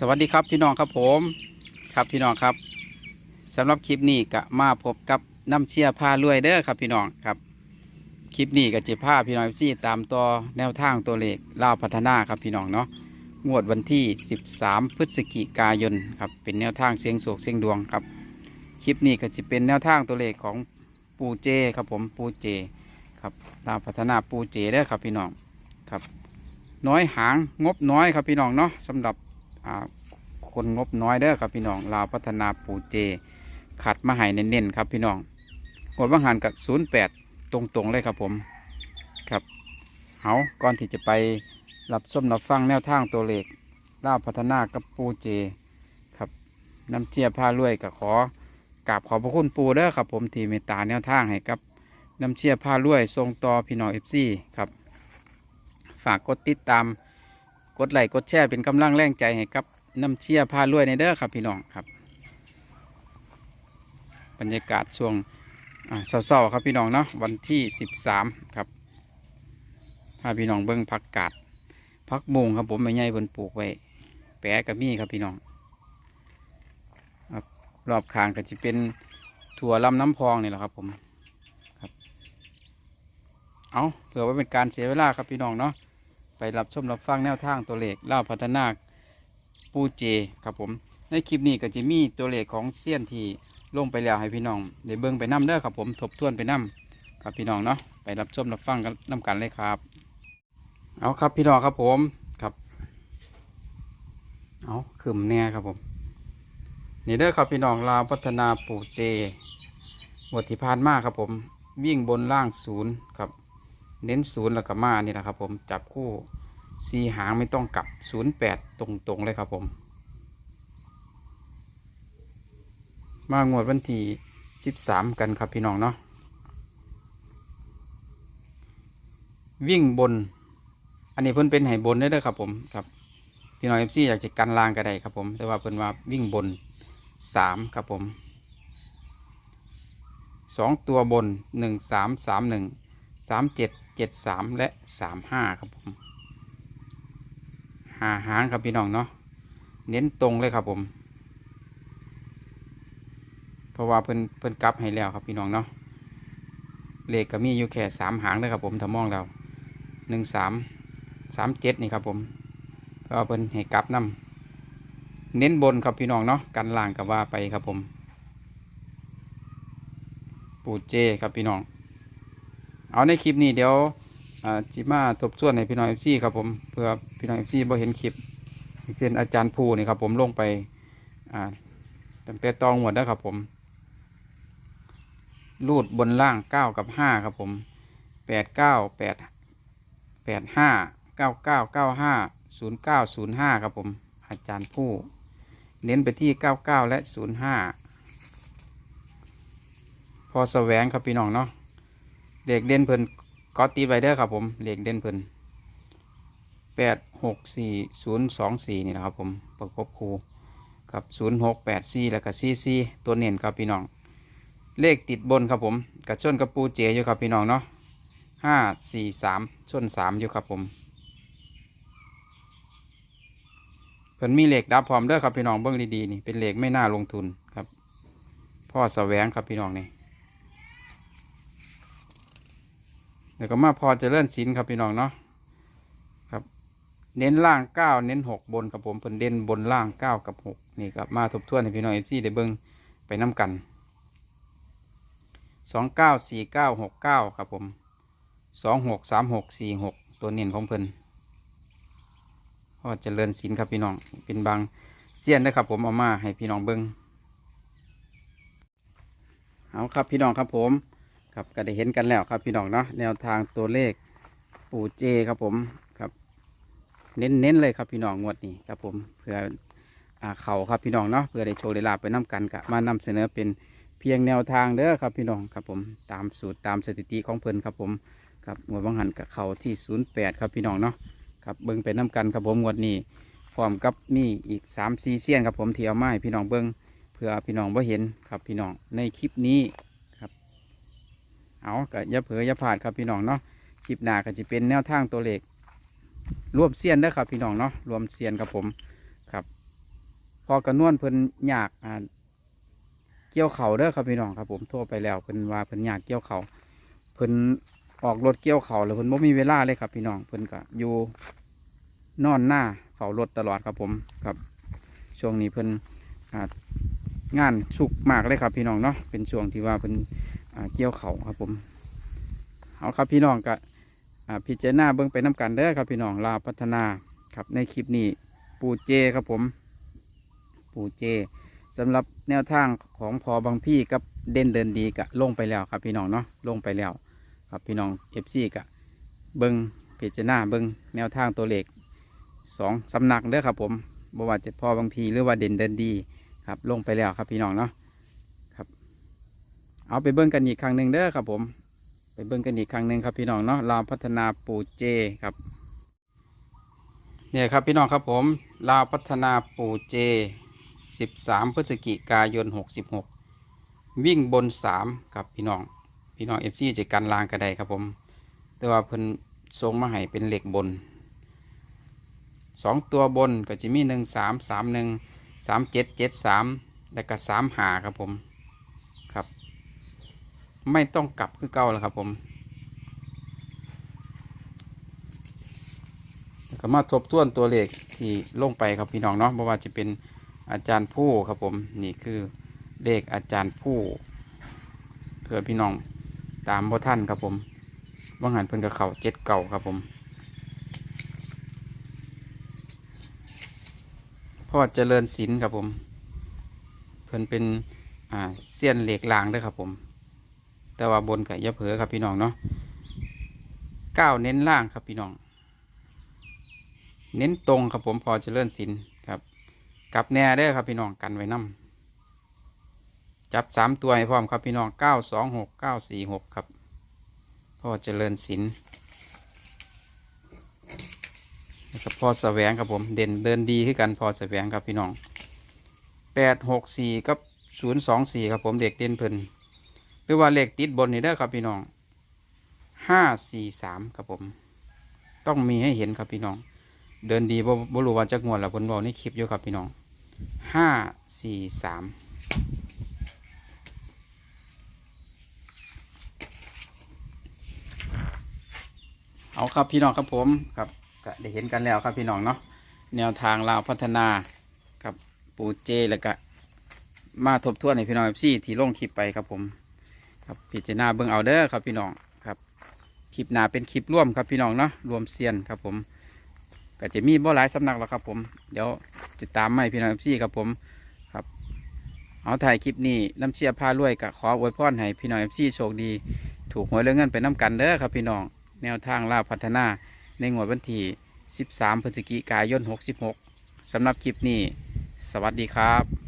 สวัสดีครับพี่น้องครับผมครับพี่น้องครับสำหรับคลิปนี้ก็มาพบกับน้ำเชี่ยผ้ารวยเด้อครับพี่น้องครับ คลิปนี้ก็จะพาพี่น้องซี่ตามต่อแนวทางตัวเลขเล่าวพัฒนาครับพี่น้องเนาะงวดวันที่ 13 พฤศจิกายนครับเป็นแนวทางเสียงโศกเสียงดวงครับ คลิปนี้ก็จะเป็นแนวทางตัวเลขของปูเจครับผมปูเจครับลาวพัฒนาปูเจเด้อครับพี่น้องครับ น้อยหางงบน้อยครับพี่น้องเนาะสำหรับ คนงบน้อยเด้อครับพี่น้องลาวพัฒนาปูเจ ขัดมาให้เน้นๆครับพี่น้องกดว่างหันกับ08ตรงๆเลยครับผมครับเอาก่อนที่จะไปรับชมรับฟังแนวทางตัวเลขลาวพัฒนากับปูเจครับน้ำเจียผ้ารวยกับขอกราบขอบพระคุณปูเด้อครับผมที่เมตตาแนวทางให้กับน้ำเชียผ้ารวยทรงต่อพี่น้องเอฟซีครับ ฝากกดติดตาม กดไลค์กดแชร์เป็นกำลังแรงใจให้กับน้ำเชียร์พารวยในเด้อครับพี่น้องครับ บรรยากาศช่วงเศร้าๆครับพี่น้องเนาะวันที่ 13 ครับพาพี่น้องเบิ้งผักกาดผักบุงครับผมไม่ใหญ่เพิ่นปลูกไว้ แปะกับมี่ครับพี่น้องครับรอบข้างก็จะเป็นถั่วลำน้ำพองนี่แหละครับผมครับเอาเผื่อไว้เป็นการเสียเวลาครับพี่น้องเนาะ ไปรับชมรับฟังแนวทางตัวเลขเล่าพัฒนาปูเจครับผม ในคลิปนี้ก็จะมีตัวเลขของเซียนที่ลงไปแล้วให้พี่น้องได้เบิ่งไปนํเด้อครับผมทบทวนไปนํครับพี่น้องเนาะไปรับชมรับฟังกันนํกันเลยครับ เอาครับพี่น้องครับผมครับ เอาขึ้นแน่ครับผมนี่เด้อครับพี่น้องลาวพัฒนาปูเจบทที่ผ่านมาครับผม วิ่งบนล่างศูนย์ครับ เน้นศูนย์แล้วก็มานี่แหละครับ ผมจับคู่สีหางไม่ต้องกลับศูนย์แปดตรงๆเลยครับผม มางวดวันที่สิบสามกันครับพี่น้องเนาะวิ่งบน อันนี้เพิ่นเป็นไห้บนได้เลยครับผมครับพี่น้องเอฟซีอยากจะกันลางก็ได้ครับผม แต่ว่าเพิ่นว่าวิ่งบนสามครับผมสองตัวบนหนึ่งสามสามหนึ่ง สามเจ็ดเจ็ดสามและสามห้าครับผมหาหางครับพี่น้องเนาะเน้นตรงเลยครับผม เพราะว่าเพิ่นเพิ่นกลับให้แล้วครับพี่น้องเนาะเลขก็มีอยู่แค่สามหางเลยครับผมถ้ามองเราหนึ่งสามสามเจ็ดนี่ครับผมก็เพิ่นให้กลับนํเน้นบนครับพี่น้องเนาะกันล่างกับว่าไปครับผม ปูเจครับพี่น้อง เอาในคลิปนี้เดี๋ยวจิมาทบทวนให้พี่น้องเอฟซีครับผมเพื่อพี่น้องเอฟซีบ่เห็นคลิปเช่นอาจารย์ภูนี่ครับผมลงไปตั้งแต่ตองหมดแล้วครับผมรูดบนล่างเก้ากับห้าครับผมแปดเก้าแปดแปดห้าเก้าเก้าเก้าห้าศูนย์เก้าศูนย์ห้าครับผมอาจารย์ผู้ เน้นไปที่เก้าเก้าและศูนย์ห้าพอแสวงครับพี่น้องเนาะ เลขเด่นเพิ่นก็ตีไว้เด้อครับผมเลขเด่นเพิ่นแปดหกสี่ศูนย์สองสี่นี่แหละครับผมประกบคูกับศูนย์หกแปดสี่แล้วก็สี่สี่ตัวเน้นครับพี่น้อง เลขติดบนครับผมกับชนกับปูเจอยู่ครับพี่น้องเนาะห้าสี่สามชนสามอยู่ครับผมเพิ่นมีเลขดับพร้อมเด้อครับพี่น้องเบิ้องดีๆนี่เป็นเลขไม่น่าลงทุนครับ พ่อแสวงครับพี่น้องนี่ เดี๋ยวก็มาพอจะเลื่อนสินครับพี่น้องเนาะครับ เน้นล่างเก้าเน้นหกบนครับผมเพิ่นเด่นบนล่างเก้ากับหกนี่ครับมาทบทวนให้พี่น้องเอฟซีได้เบิ้งไปน้กันสองเก้าสี่เก้าหกเก้าครับผมสองหกสามหกสี่หกตัวเน้นของเพิ่นพอเจะเลื่อนสินครับพี่น้องเป็นบางเสี้ยนนะครับผมเอามาให้พี่น้องเบิ้งเอาครับพี่น้องครับผม ครับก็ได้เห็นกันแล้วครับพี่น้องเนาะแนวทางตัวเลขปู่เจครับผมครับ เน้นเน้นๆเลยครับพี่น้องงวดนี้ครับผมเพื่ออเขาครับพี่น้องเนาะเพื่อได้โชว์ได้ลาไปน้กันกะมานำเสนอเป็นเพียงแนวทางเด้อครับพี่น้องครับผมตามสูตรตามสถิติของเพิ่นครับผมครับงวดบางหันกับเขาที่ 08 ครับพี่น้องเนาะครับเบิ้งไปน้กันครับผมงวดนี้พร้อมกับมีอีก3ซีเซียนครับผมเที่เอามาให้พี่น้องเบิ้งเพื่อพี่น้องบ่าเห็นครับพี่น้องในคลิปนี้ เอาก็อย่าเผลออย่าพลาดครับพี่น้องเนาะคลิปหน้าก็จะเป็นแนวทางตัวเลขรวมเซียนเด้ครับพี่น้องเนาะรวมเซียนครับผมครับ พอกระนวนเพิ่นอยากอ่าเกี่ยวเข่าเด้อครับพี่น้องครับ ผมโทรไปแล้วเพิ่นว่าเพิ่นอยากเกี่ยวเข่าเพิ่นออกรถเกี่ยวเข่าแล้วเพิ่นบ่มีเวลาเลยครับพี่น้องเพิ่นก็อยู่นอนหน้าเฝ้ารถตลอดครับผมครับ ช่วงนี้เพิ่นงานสุกมากเลยครับพี่น้องเนาะเป็นช่วงที่ว่าเพิ่น เกี่ยวเขาครับผมเอาครับพี่น้องก็อ่าพิจารณาเบิ่งไปน้กันเด้อครับพี่น้องลาพัฒนาครับในคลิปนี้ปูเจครับผม ปูเจสำหรับแนวทางของพอบางพี่กับเด่นเดินดีกะลงไปแล้วครับพี่น้องเนาะลงไปแล้ว ครับพี่น้องเอฟซีกะเบิงพิจารณาเบิงแนวทางตัวเลขสองสำนักเด้อครับผมบ่ว่าจะพอบางพีหรือว่าเด่นเดินดีครับลงไปแล้วครับพี่น้องเนาะ เอาไปเบิ้งกันอีกครั้งหนึ่งเด้อครับผม ไปเบิ้งกันอีกครั้งหนึ่งครับพี่น้องเนาะลาวพัฒนาปูเจครับเนี่ยครับพี่น้องครับผมลาวพัฒนาปูเจ 13 พฤศจิกายน 66 วิ่งบน 3 ครับพี่น้องพี่น้องเอฟซีจะกันลางกระไดครับผม แต่ว่าเพิ่นทรงมาให้เป็นเหล็กบนสองตัวบนก็จะมีหนึ่งสามสามหนึ่งสามเจ็ดเจ็ดสามและก็สามหาครับผม ไม่ต้องกลับคือเก่าแล้วครับ ผมก็มาทบทวนตัวเลขที่ลงไปครับพี่น้องเนาะเพราะว่าจะเป็นอาจารย์ผู้ครับผมนี่คือเลขอาจารย์ผู้เพื่อพี่น้องตามพ่ท่านครับผมว่างหันเพิ่นกับเขาเจ็ดเก่าครับผมพ่อเจริญศิลป์ครับผม เพิ่นเป็นอ่าเสี้ยนเหล็กลางด้วยครับผม แต่ว่าบนกับยะเผลอครับพี่น้องเนาะเก้าเน้นล่างครับพี่น้อง เน้นตรงครับผมพอเจริญศิลครับกับแน่เด้อครับพี่น้องกันไว้นํจับสามตัวให้พร้อมครับพี่น้องเก้าสองหกเก้าสี่หกครับพ่อเจริญศิลป์นะครับพอแสวงครับผมเด่นเดินดีขึ้นกันพอแสวงครับพี่น้องแปดหกสี่กับศูนย์สองสี่ครับผมเด็กเด่นเพิ่น หรือว่าเลขติดบนนี่เด้อครับพี่น้องห้าสี่สามครับผม ต้องมีให้เห็นครับพี่น้อง เดินดีบ่บรู้ว่าจะงวดแล้วผมบอกในคลิปอยู่ครับพี่น้องห้าสี่สามเอาครับพี่น้องครับผมครับก็ได้เห็นกันแล้วครับพี่น้องเนาะแนวทางลาวพัฒนากับปูเจแล้วก็มาทบทวนในพี่น้องซี่ที่ลงคลิปไปครับผม ครับพิจารณาเบิ่งเอาเด้อครับพี่น้องครับคลิปหน้าเป็นคลิปร่วมครับพี่น้องเนาะรวมเซียนครับผมก็จะมีบ่หลายสำนักแล้วครับผมเดี๋ยวจะตามให้พี่น้องซี่ครับผมครับเอาถ่ายคลิปนี้น้ำเชียร์พารวยกับขออวยพรให้พี่น้องซี่โชคดี ถูกหวยเรื่องเงินไปน้ำกันเด้อครับพี่น้องแนวทางลาพัฒนาในงวดวันที่ 13 พฤศจิกายน 66สำหรับคลิปนี้ สวัสดีครับ